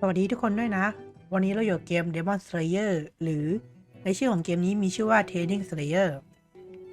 สวัสดีทุกคนด้วยนะ วันนี้เราอยู่กับเกม Demon Slayer หรือในชื่อของเกมนี้มีชื่อว่า Training Slayer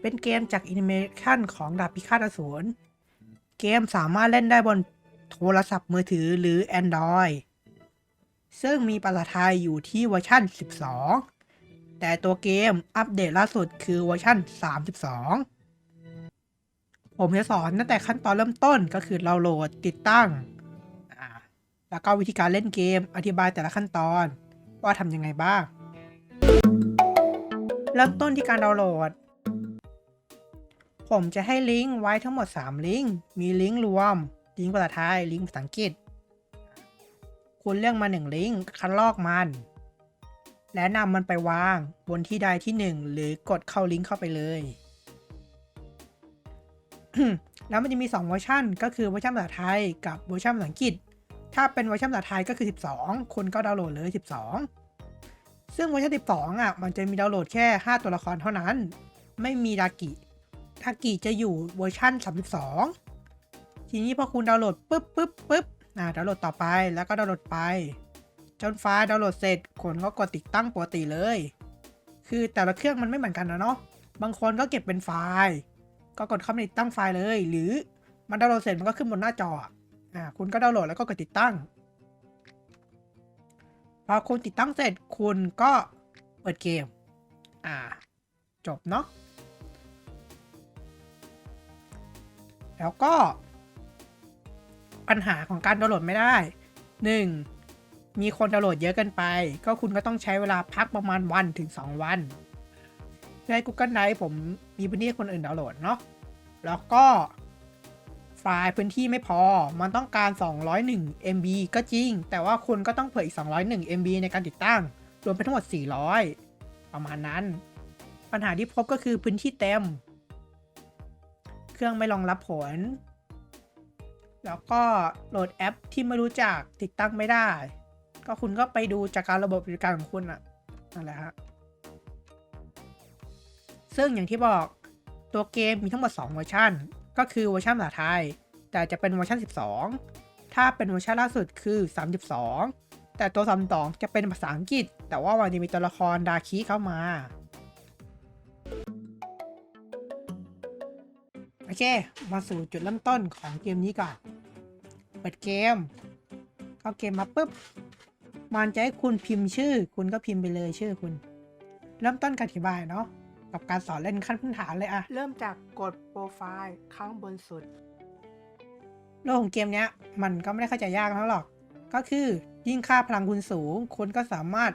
เป็นเกมจากแอนิเมชันของดาบพิฆาตอสูร เกมสามารถเล่นได้บนโทรศัพท์มือถือหรือ Android ซึ่งมีภาษาไทยอยู่ที่เวอร์ชัน 12 แต่ตัวเกมอัปเดตล่าสุดคือเวอร์ชัน 32 ผมจะสอนตั้งแต่ขั้นตอนเริ่มต้นก็คือเราโหลดติดตั้ง แล้วก็วิธีการเล่นเกม อธิบายแต่ละขั้นตอน ว่าทำยังไงบ้าง เริ่มต้นที่การดาวน์โหลด ผมจะให้ลิงก์ไว้ทั้งหมด 3 ลิงก์ มีลิงก์รวม ลิงก์ภาษาไทย ลิงก์ภาษาอังกฤษ คุณเลือกมา 1 ลิงก์คัดลอกมัน และนำมันไปวางบนที่ใดที่ 1 หรือกดเข้าลิงก์เข้าไปเลยแล้วมันจะมี 2 เวอร์ชันก็คือเวอร์ชันภาษาไทยกับเวอร์ชันภาษาอังกฤษ ถ้าเป็นเวอร์ชันภาษาไทยก็คือ 12 คุณก็ดาวน์โหลดเลย 12 ซึ่งเวอร์ชัน12 อะ มันจะมีดาวน์โหลดแค่ 5 ตัวละครเท่านั้น ไม่มีดากิดากิจะอยู่เวอร์ชัน32 ทีนี้พอคุณดาวน์โหลดปุ๊บปุ๊บปุ๊บอ่าดาวน์โหลดต่อไปแล้วก็ดาวน์โหลดไป จนไฟล์ดาวน์โหลดเสร็จคุณก็กดติดตั้งปกติเลย คือแต่ละเครื่องมันไม่เหมือนกันนะเนาะ บางคนก็เก็บเป็นไฟล์ ก็กดเข้าไปติดตั้งไฟล์เลย หรือมันดาวน์โหลดเสร็จมันก็ขึ้นบนหน้าจอ อ่าคุณก็ดาวน์โหลดแล้วก็กดติดตั้ง พอคุณติดตั้งเสร็จคุณก็เปิดเกม อ่า จบเนาะ แล้วก็ ปัญหาของการดาวน์โหลดไม่ได้ 1. มีคนดาวน์โหลดเยอะเกินไป ก็คุณก็ต้องใช้เวลาพักประมาณวันถึง 2 วัน ใน Google Drive ผมมีพื้นที่คนอื่นดาวน์โหลดเนาะ แล้วก็ ไฟล์พื้นที่ไม่พอ มันต้องการ 201 MB ก็จริง แต่ว่าคุณก็ต้องเผื่ออีก 201 MB ในการติดตั้ง รวมเป็นทั้งหมด 400 ประมาณนั้น ปัญหาที่พบก็คือพื้นที่เต็ม เครื่องไม่รองรับผล แล้วก็โหลดแอปที่ไม่รู้จักติดตั้งไม่ได้ ก็คุณก็ไปดูจากการระบบปฏิบัติการของคุณอะนั่นแหละฮะ ซึ่งอย่างที่บอกตัวเกมมีทั้งหมด 2 เวอร์ชัน ก็คือเวอร์ชันภาษาไทย แต่จะเป็นเวอร์ชัน12 ถ้าเป็นเวอร์ชันล่าสุดคือ 32 แต่ตัว32จะเป็นภาษาอังกฤษ แต่ว่ามันจะมีตัวละครดาคิเข้ามาโอเค มาสู่จุดเริ่มต้นของเกมนี้ก่อน เปิดเกม เข้าเกมมาปุ๊บ มันจะให้คุณพิมพ์ชื่อ คุณก็พิมพ์ไปเลยชื่อคุณ เริ่มต้นการอธิบายเนาะ กับการสอนเล่นขั้นพื้นฐานเลยอะเริ่มจากกดโปรไฟล์ข้างบนสุด โลกของเกมเนี้ย มันก็ไม่ได้เข้าใจยากเท่าหรอก ก็คือยิ่งค่าพลังคุณสูง คุณก็สามารถ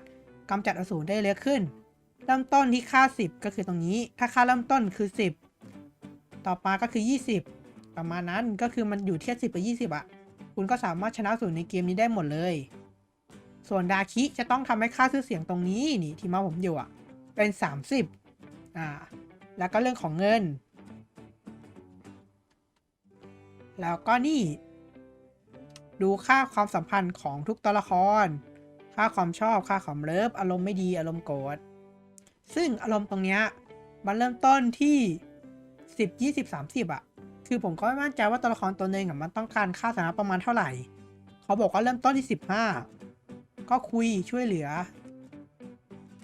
กำจัดอสูรได้เร็วขึ้น เริ่มต้นที่ค่า 10 ก็คือตรงนี้ ถ้าค่าเริ่มต้นคือ 10 ต่อมาก็คือ 20 ประมาณนั้นก็คือมันอยู่เทียบ10กับ20อะคุณก็สามารถชนะอสูรในเกมนี้ได้หมดเลย ส่วนดาคิจะต้องทำให้ค่าชื่อเสียงตรงนี้นี่ที่มาผมอยู่อะเป็น 30 อ่าแล้วก็เรื่องของเงิน แล้วก็นี่ ดูค่าความสัมพันธ์ของทุกตัวละคร ค่าความชอบค่าความเลิฟอารมณ์ไม่ดีอารมณ์โกรธซึ่งอารมณ์ตรงเนี้ยมันเริ่มต้นที่10 20 30อะคือผมก็ไม่มั่นใจว่าตัวละครตัวหนึ่งมันต้องการค่าสานะประมาณเท่าไหร่ เขาบอกว่าเริ่มต้นที่15ก็คุยช่วยเหลือ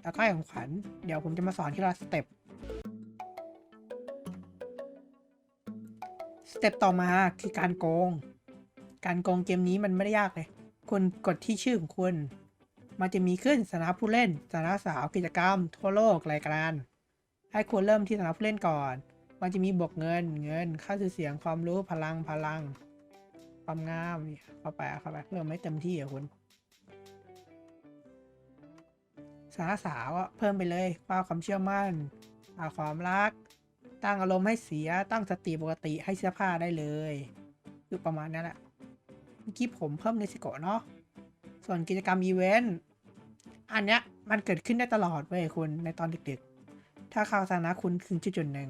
แล้วก็ให้ของขวัญ เดี๋ยวผมจะมาสอนทีละสเต็ป สเต็ปต่อมาคือการโกงการโกงเกมนี้มันไม่ได้ยากเลยคุณกดที่ชื่อของคุณมันจะมีขึ้นสานะผู้เล่นสานะสาวกิจกรรม ทั่วโลกรายการ ให้คุณเริ่มที่สานะผู้เล่นก่อน มันจะมีบวกเงินเงิน ค่าชื่อเสียงความรู้พลังพลัง ความงามเข้าไปเข้าไปเพิ่มไม่เต็มที่อะคุณสานะสาวอะเพิ่มไปเลยความความเชื่อมั่นความรัก ตั้งอารมณ์ให้เสียตั้งสติปกติให้เสื้อผ้าได้เลย คือประมาณนั้นแหละเมื่อกี้ผมเพิ่มในสิโกะเนาะส่วนกิจกรรมอีเวนต์อันเนี้ยมันเกิดขึ้นได้ตลอดเว้ยคุณในตอนดึกๆ ถ้าข่าวสารนะคุณถึงจุดจุดหนึ่ง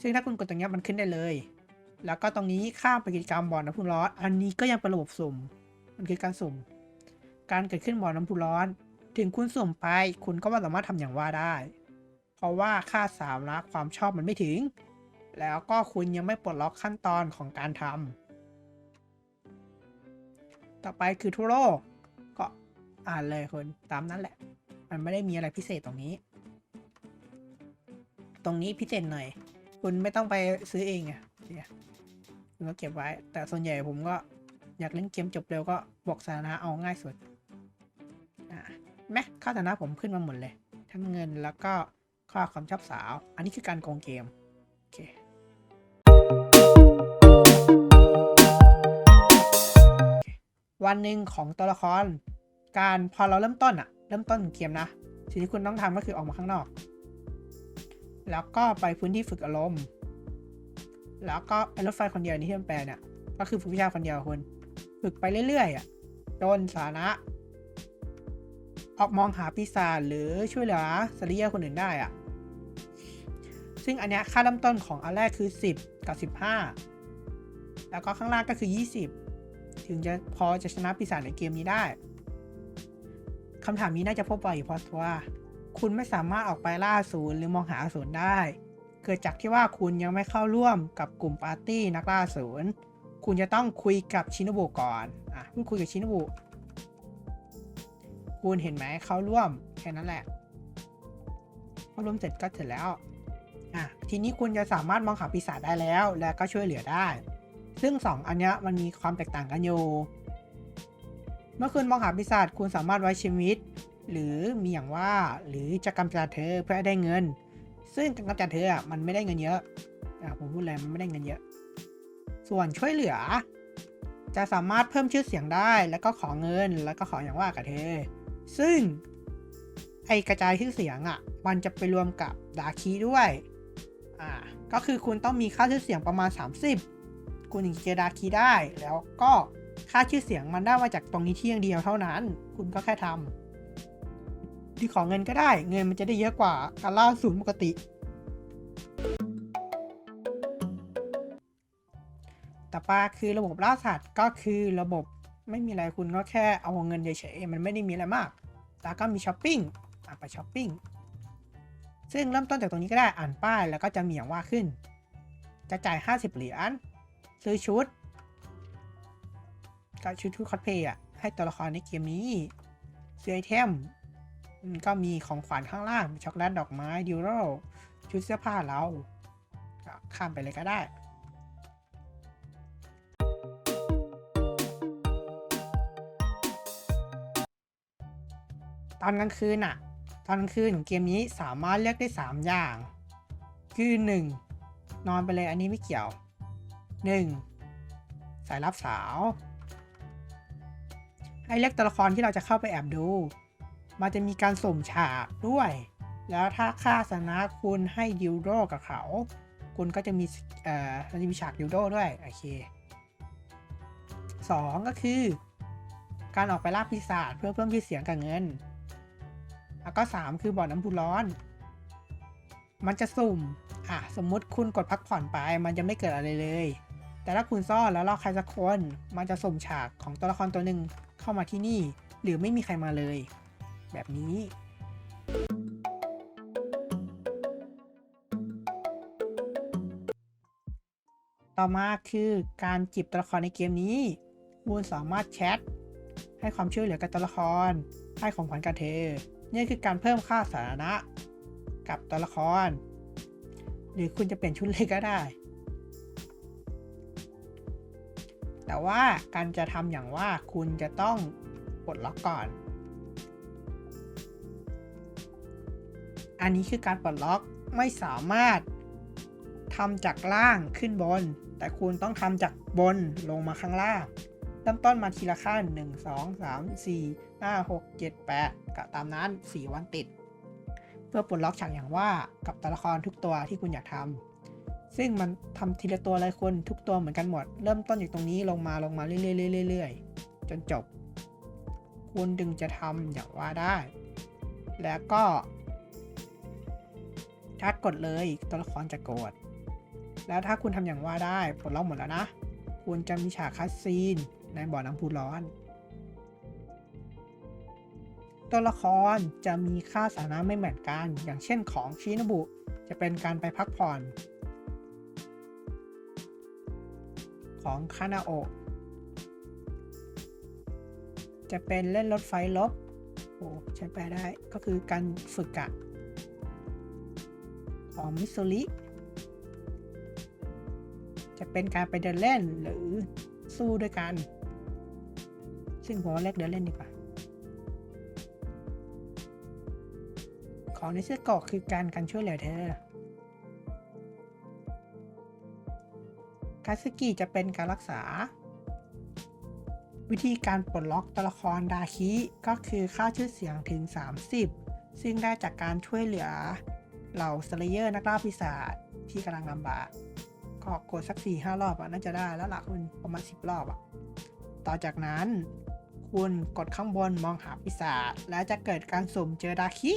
ซึ่งถ้าคุณกดตรงเนี้ยมันขึ้นได้เลย แล้วก็ตรงนี้ข้ามไปกิจกรรมบ่อน้ำพุร้อน อันนี้ก็ยังเป็นระบบสุ่ม มันคือการสุ่ม การเกิดขึ้นบ่อน้ำพุร้อน ถึงคุณสุ่มไป คุณก็ไม่สามารถทำอย่างว่าได้ เพราะว่าค่าสามระความชอบมันไม่ถึง แล้วก็คุณยังไม่ปลดล็อกขั้นตอนของการทำต่อไปคือทั่วโลกก็อ่านเลยคุณตามนั้นแหละ มันไม่ได้มีอะไรพิเศษตรงนี้ ตรงนี้พิเศษหน่อย คุณไม่ต้องไปซื้อเองอะเนี่ยคุณก็เก็บไว้ แต่ส่วนใหญ่ผมก็อยากเล่นเกมจบเร็วก็บอกสถานะเอาง่ายสุดอะแม้ค่าสถานะผมขึ้นมาหมดเลย ทั้งเงินแล้วก็ ค่าความชอบสาว อันนี้คือการโกงเกม โอเควันหนึ่งของตัวละคร การพอเราเริ่มต้นอะเริ่มต้นเกมนะสิ่งที่คุณต้องทำก็คือออกมาข้างนอก แล้วก็ไปพื้นที่ฝึกอารมณ์ แล้วก็ไอรถไฟคนเดียวนี่ที่มันแปลเนี่ยก็คือฝึกวิชาคนเดียวคุณ ฝึกไปเรื่อยๆอะจนสานะ ออกมองหาปีศาจหรือช่วยเหลือสริยาคนอื่นได้อะซึ่งอันเนี้ยค่าเริ่มต้นของอันแรกคือ 10 กับ 15 แล้วก็ข้างล่างก็คือ 20 ถึงจะพอจะชนะปีศาจในเกมนี้ได้คำถามนี้น่าจะพบบ่อยอยู่พอตัวคุณไม่สามารถออกไปล่าศูนย์หรือมองหาอสูรได้ เกิดจากที่ว่าคุณยังไม่เข้าร่วมกับกลุ่มปาร์ตี้นักล่าอสูรคุณจะต้องคุยกับชินบุก่อน อะพูดคุยกับชินบุ คุณเห็นไหมเข้าร่วมแค่นั้นแหละเข้าร่วมเสร็จก็เสร็จแล้วอะทีนี้คุณจะสามารถมองหาปีศาจได้แล้ว และก็ช่วยเหลือได้ ซึ่งสองอันนี้มันมีความแตกต่างกันอยู่ เมื่อคุณมองหาปีศาจคุณสามารถไว้ชีวิต หรือมีอย่างว่าหรือจะกำจัดเธอเพื่อให้ได้เงิน ซึ่งการกำจัดเธออะมันไม่ได้เงินเยอะอะผมพูดเลยมันไม่ได้เงินเยอะ ส่วนช่วยเหลือจะสามารถเพิ่มชื่อเสียงได้ แล้วก็ขอเงิน แล้วก็ขออย่างว่ากับเธอ ซึ่งไอกระจายชื่อเสียงอะ มันจะไปรวมกับดาคีด้วย อ่า ก็คือคุณต้องมีค่าชื่อเสียงประมาณ 30 คุณถึงจะเจอดาคีได้ แล้วก็ค่าชื่อเสียงมันได้มาจากตรงนี้ที่อย่างเดียวเท่านั้น คุณก็แค่ทำที่ขอเงินก็ได้ เงินมันจะได้เยอะกว่าการล่าศูนย์ปกติ ต่อไปคือระบบล่าสัตว์ก็คือระบบ ไม่มีอะไรคุณก็แค่เอาเงินเฉยๆมันไม่ได้มีอะไรมาก แล้วก็มีช้อปปิ้งอะไปช้อปปิ้ง ซึ่งเริ่มต้นจากตรงนี้ก็ได้อ่านป้ายแล้วก็จะมีอย่างว่าขึ้น จะจ่าย 50 เหรียญซื้อชุดก็ชุดชุดคอสเพย์อะให้ตัวละครในเกมนี้ซื้อไอเทมก็มีของขวัญข้างล่างช็อกโกแลตดอกไม้ดิวโรชุดเสื้อผ้าเราก็ข้ามไปเลยก็ได้ อนกลางคืนอะตอนกลางคืนของเกมนี้สามารถเลือกได้ 3 อย่าง คือ 1. นอนไปเลยอันนี้ไม่เกี่ยว 1. สายรับสาว ให้เลือกตัวละครที่เราจะเข้าไปแอบดู มันจะมีการสุ่มฉากด้วย แล้วถ้าค่าสนะคุณให้ดิวโดกับเขา คุณก็จะมีเอ่อมันจะมีฉากดิวโดด้วย โอเค 2 ก็คือ การออกไปล่าปีศาจเพื่อเพิ่มชื่อเสียงกับเงิน แล้วก็ 3 คือบ่อน้ำพุร้อน มันจะสุ่ม อะ สมมุติคุณกดพักผ่อนไป มันจะไม่เกิดอะไรเลย แต่ถ้าคุณซ่อนแล้วรอใครสักคน มันจะสุ่มฉากของตัวละครตัวหนึ่งเข้ามาที่นี่ หรือไม่มีใครมาเลย แบบนี้ต่อมาคือการจีบตัวละครในเกมนี้ คุณสามารถแชท ให้ความช่วยเหลือกับตัวละคร ให้ของขวัญกับเธอ นี่คือการเพิ่มค่าสถานะกับตัวละคร หรือคุณจะเปลี่ยนชุดเลยก็ได้ แต่ว่าการจะทำอย่างว่าคุณจะต้องปลดล็อกก่อน อันนี้คือการปลดล็อกไม่สามารถทำจากล่างขึ้นบน แต่คุณต้องทำจากบนลงมาข้างล่าง ริ่มต้นมาทีละขั้น 1 2 3 4 5 6 7 8 ก็ตามนั้น 4 วันติด เพื่อปลดล็อกฉากอย่างว่ากับตัวละครทุกตัวที่คุณอยากทำซึ่งมันทำทีละตัวเลยคุณทุกตัวเหมือนกันหมด เริ่มต้นจากตรงนี้ลงมาลงมาเรื่อยๆเรื่อยๆจนจบ คุณดึงจะทำอย่างว่าได้ แล้วก็ถ้ากดเลยตัวละครจะโกรธแล้วถ้าคุณทำอย่างว่าได้ปลดล็อกหมดแล้วนะ คุณจะมีฉากคัสซีน ในบ่อน้ำพุร้อน ตัวละครจะมีค่าสานะไม่เหมือนกัน อย่างเช่นของชินบุจะเป็นการไปพักผ่อน ของคานาโอะจะเป็นเล่นรถไฟลบโอ้ใช้แปลได้ก็คือการฝึกอะของมิสซูริจะเป็นการไปเดินเล่นหรือสู้ด้วยกัน ซึ่งผมว่าเล็กเดินเล่นดีกว่า ของในเสื้อเกราะคือการการช่วยเหลือเธอ คาสกิจะเป็นการรักษา วิธีการปลดล็อกตัวละครดาคิก็คือค่าชื่อเสียงถึง 30 ซึ่งได้จากการช่วยเหลือเหล่าสเลเยอร์นักล่าปีศาจที่กำลังลำบากก็กดสัก4 5รอบอะน่าจะได้แล้วล่ะคุณประมาณ10รอบอะต่อจากนั้น คุณกดข้างบนมองหาปีศาจแล้วจะเกิดการสุ่มเจอดาคิ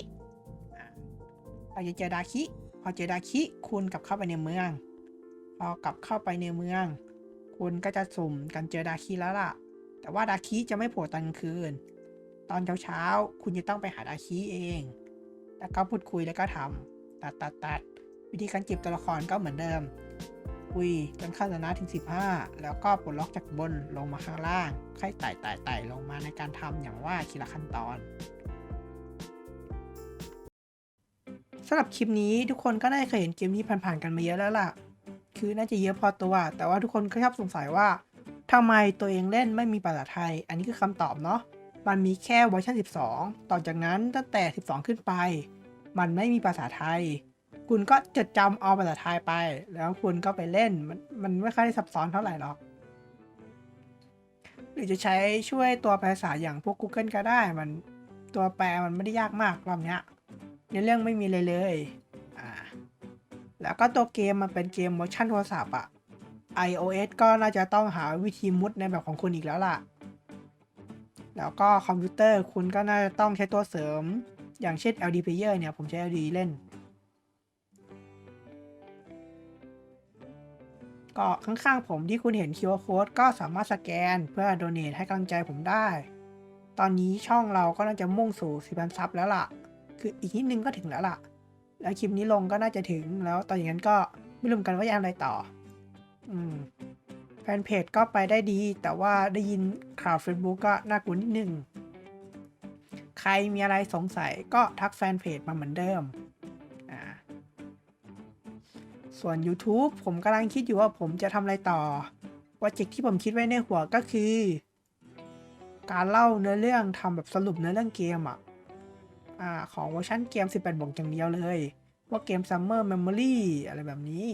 เราจะเจอดาคิ พอเจอดาคิคุณกลับเข้าไปในเมือง พอกลับเข้าไปในเมือง คุณก็จะสุ่มกันเจอดาคิแล้วล่ะ แต่ว่าดาคิจะไม่โผล่ตอนกลางคืน ตอนเช้าๆคุณจะต้องไปหาดาคิเอง แล้วก็พูดคุยแล้วก็ทำตัดตัดตัดวิธีการจีบตัวละครก็เหมือนเดิม คุยจนข้าชนะถึง 15 แล้วก็ปลดล็อกจากบนลงมาข้างล่าง ค่อยไต่ไต่ไต่ลงมาในการทำอย่างว่าทีละขั้นตอนสำหรับคลิปนี้ทุกคนก็น่าจะเคยเห็นเกมนี้ผ่านๆกันมาเยอะแล้วล่ะ คือน่าจะเยอะพอตัว แต่ว่าทุกคนก็ชอบสงสัยว่าทำไมตัวเองเล่นไม่มีภาษาไทย อันนี้คือคำตอบเนาะ มันมีแค่เวอร์ชัน12 ต่อจากนั้นตั้งแต่ 12 ขึ้นไป มันไม่มีภาษาไทย คุณก็จดจำเอาภาษาไทยไป แล้วคุณก็ไปเล่น มันมันไม่ค่อยซับซ้อนเท่าไหร่หรอก หรือจะใช้ช่วยตัวแปลภาษาอย่างพวก Google ก็ได้ มันตัวแปลมันไม่ได้ยากมากรอบเนี้ยในเรื่องไม่มีเลยเลยอ่าแล้วก็ตัวเกมมันเป็นเกมเวอร์ชันโทรศัพท์อะ iOS ก็น่าจะต้องหาวิธีมุดในแบบของคุณอีกแล้วล่ะ แล้วก็คอมพิวเตอร์คุณก็น่าจะต้องใช้ตัวเสริม อย่างเช่น LD Player เนี่ย ผมใช้ LD เล่น ก็ข้างๆผมที่คุณเห็น QR Code ก็สามารถสแกนเพื่อโดเนทให้กำลังใจผมได้ ตอนนี้ช่องเราก็น่าจะมุ่งสู่4,000ซับแล้วล่ะ คืออีกนิดนึงก็ถึงแล้วล่ะ แล้วคลิปนี้ลงก็น่าจะถึงแล้วตอนอย่างนั้นก็ไม่รู้เหมือนกันว่าจะทำอะไรต่อ อืมแฟนเพจก็ไปได้ดี แต่ว่าได้ยินข่าว Facebook ก็น่ากลัวนิดนึง ใครมีอะไรสงสัยก็ทักแฟนเพจมาเหมือนเดิม ส่วน YouTube ผมกำลังคิดอยู่ว่าผมจะทำอะไรต่อโปรเจกต์ที่ผมคิดไว้ในหัวก็คือ การเล่าเนื้อเรื่องทำแบบสรุปเนื้อเรื่องเกมอะอ่าของเวอร์ชันเกม 18 บวกอย่างเดียวเลยว่าเกม Summer Memory อะไรแบบนี้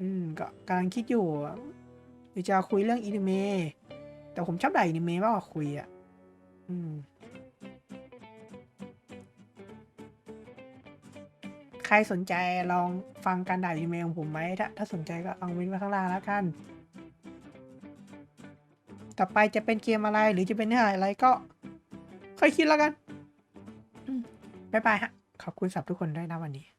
อืม ก็กำลังคิดอยู่หรือจะคุยเรื่องอนิเมะแต่ผมชอบด่าอนิเมะมากกว่าคุยอะ อืม ใครสนใจลองฟังการด่าอนิเมะของผมไหมถ้าถ้าสนใจก็ลองเม้นไว้ข้างล่างแล้วกัน ต่อไปจะเป็นเกมอะไรหรือจะเป็นเนื้อหาอะไรก็ค่อยคิดแล้วกันอืมบ๊ายบายฮะ ขอบคุณสำหรับทุกคนด้วยนะวันนี้